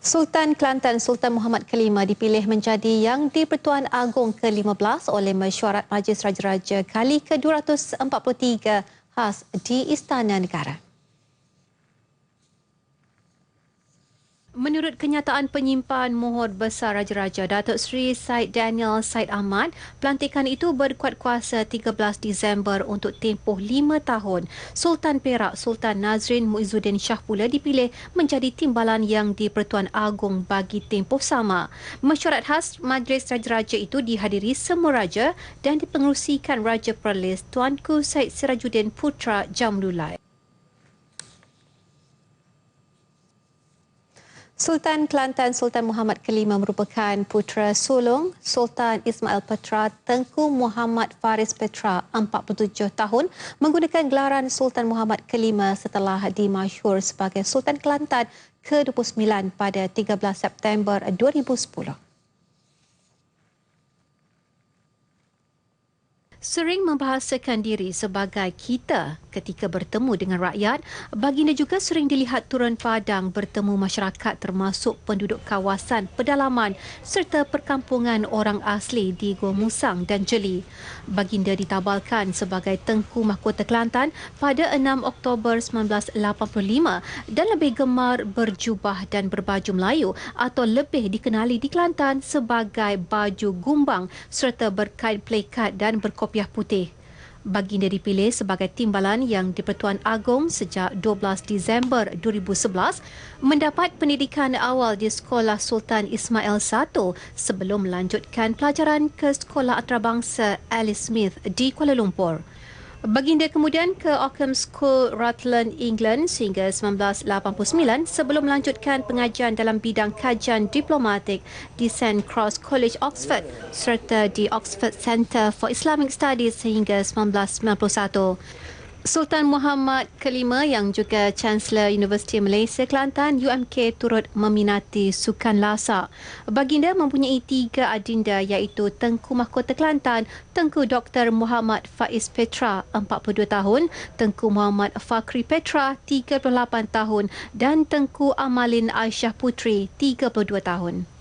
Sultan Kelantan Sultan Muhammad Kelima dipilih menjadi Yang di-Pertuan Agong ke-15 oleh Mesyuarat Majlis Raja-Raja kali ke-243 khas di Istana Negara. Menurut kenyataan penyimpan mohon besar Raja-Raja Datuk Seri Said Daniel Said Ahmad, pelantikan itu berkuat kuasa 13 Disember untuk tempoh 5 tahun. Sultan Perak Sultan Nazrin Muizzuddin Shah pula dipilih menjadi timbalan yang di Pertuan Agong bagi tempoh sama. Mesyuarat khas Majlis Raja-Raja itu dihadiri semua raja dan dipengerusikan Raja Perlis Tuanku Said Sirajuddin Putra Jamlulai. Sultan Kelantan Sultan Muhammad Kelima merupakan putera sulung Sultan Ismail Petra Tengku Muhammad Faris Petra 47 tahun menggunakan gelaran Sultan Muhammad Kelima setelah dimasyhur sebagai Sultan Kelantan ke-29 pada 13 September 2010. sering membahasakan diri sebagai kita ketika bertemu dengan rakyat, baginda juga sering dilihat turun padang bertemu masyarakat termasuk penduduk kawasan pedalaman serta perkampungan orang asli di Gua Musang dan Jeli. Baginda ditabalkan sebagai Tengku Mahkota Kelantan pada 6 Oktober 1985 dan lebih gemar berjubah dan berbaju Melayu atau lebih dikenali di Kelantan sebagai baju gumbang serta berkain plekat dan berkopi kopiah putih. Baginda dipilih sebagai timbalan yang di-Pertuan Agong sejak 12 Disember 2011 mendapat pendidikan awal di Sekolah Sultan Ismail I sebelum melanjutkan pelajaran ke Sekolah Antarabangsa Alice Smith di Kuala Lumpur. Baginda kemudian ke Ockham School, Rutland, England sehingga 1989 sebelum melanjutkan pengajian dalam bidang kajian diplomatik di St. Cross College, Oxford serta di Oxford Centre for Islamic Studies sehingga 1991. Sultan Muhammad kelima yang juga Chancellor Universiti Malaysia Kelantan UMK turut meminati sukan lasak. Baginda mempunyai tiga adinda iaitu Tengku Mahkota Kelantan, Tengku Dr. Muhammad Faiz Petra 42 tahun, Tengku Muhammad Fakri Petra 38 tahun dan Tengku Amalin Aisyah Putri 32 tahun.